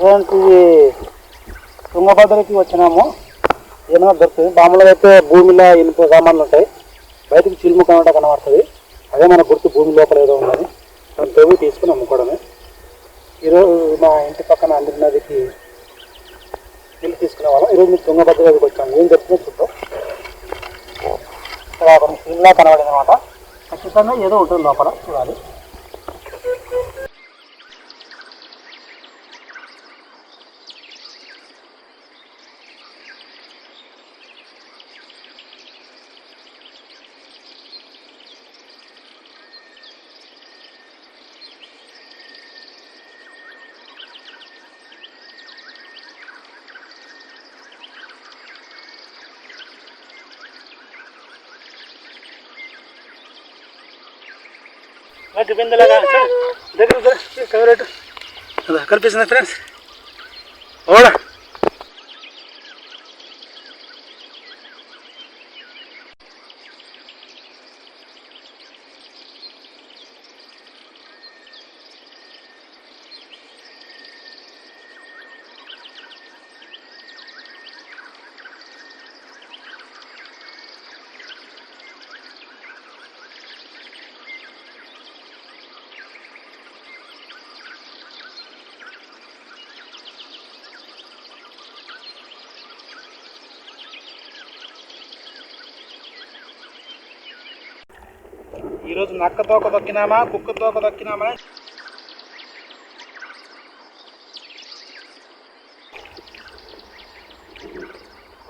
ఇలాంటి తుంగభద్రకి వచ్చినాము. ఏమైనా దొరుకుతుంది? మామూలుగా అయితే భూమిలో ఇనుప సామాన్లు ఉంటాయి. బయటకు చిలుము కనబడ కనబడుతుంది. అదే మన గుర్తు భూమి లోపల ఏదో ఉందని తొమ్మిది తవ్వి తీసుకుని అమ్ముకోవడమే. ఈరోజు మా ఇంటి పక్కన అందరి నదికి నీళ్ళు తీసుకునే వాళ్ళం. ఈరోజు మీకు తుంగభద్ర నదికి వచ్చాము ఏం జరుగుతుందో చూద్దాం. ఇక్కడ కొన్ని సీన్లా కనబడింది అనమాట. ఖచ్చితంగా ఏదో ఉంటుంది లోపల చూడాలి. కనిపిస్తుంది ఫ్రెండ్స్ ఓడా ఈరోజు నక్క తోక దొక్కినామా కుక్క తోక దొక్కినామా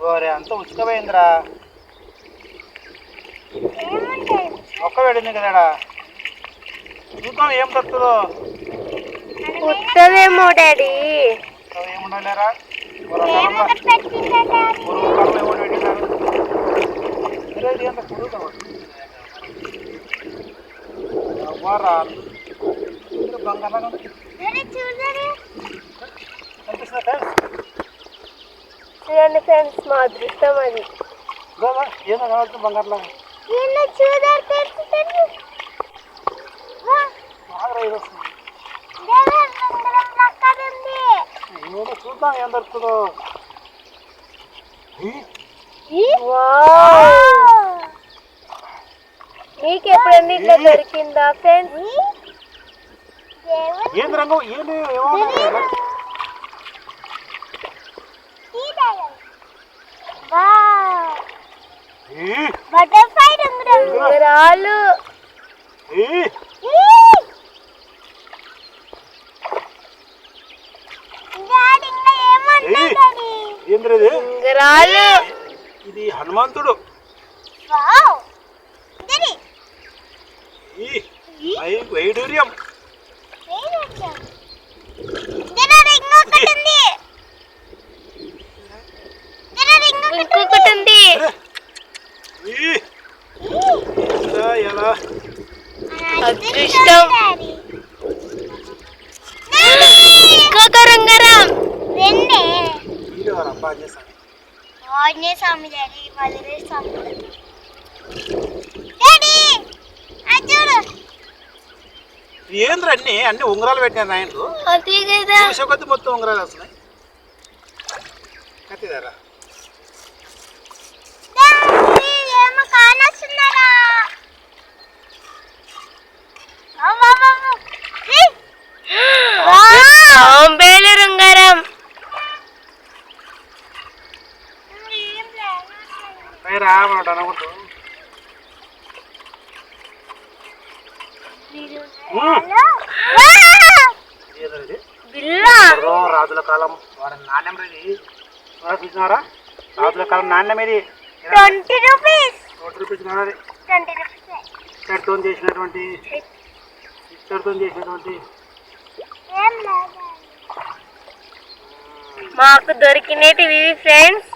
ఓరే అంత ఉచితమైందిరా. ఒక్క వేడింది కదాడా చూద్దాం ఏం దొరుకుతుందో ఉత్తదేమో డాడీ. ఏముండాలేరా పెట్టినారు. అవ్వారా బంగారం చూడండి ఫ్రెండ్స్ మా అదృష్టం అది ఏదో కనబడుతుంది బంగారులా బాగా ఇది వస్తుంది ఏదో చూద్దాం ఏం దొరుకుతుందో ఈ, మీకు ఎప్పుడన్నా ఇట్లా దొరికిందా ఫ్రెండ్స్ ఏంది రంగు? ఏంది? ఏమో బటర్ఫ్లై ఇది హనుమంతుడు. వైడూర్యం. ఇంకొకటి ఉంది. ఎలా అదృష్టం. ఇంకొక చేస్తాను ఆంజనేయ స్వామి మధురై స్వామి డాడీ అది చూడు ఏంద్ర అన్ని? అన్ని ఉంగరాలు పెట్టినారు నాయనలు అదే కదా. చూసే కొద్ది మొత్తం ఉంగరాలు వస్తున్నాయి. కత్తిదారా ఉంగరం రామడు అనకూడదు ఏదో ఇది బిల్లా పూర్వం రాజుల కాలం వారి నాణ్యం ఇది చూసినారా? రాజుల కాలం నాణ్యం ఇది ట్వంటీ రూపీస్. రూపీస్ ఇత్తడితో చేసినటువంటి ఇత్తడితో చేసినటువంటి. మాకు దొరికినటివి ఫ్రెండ్స్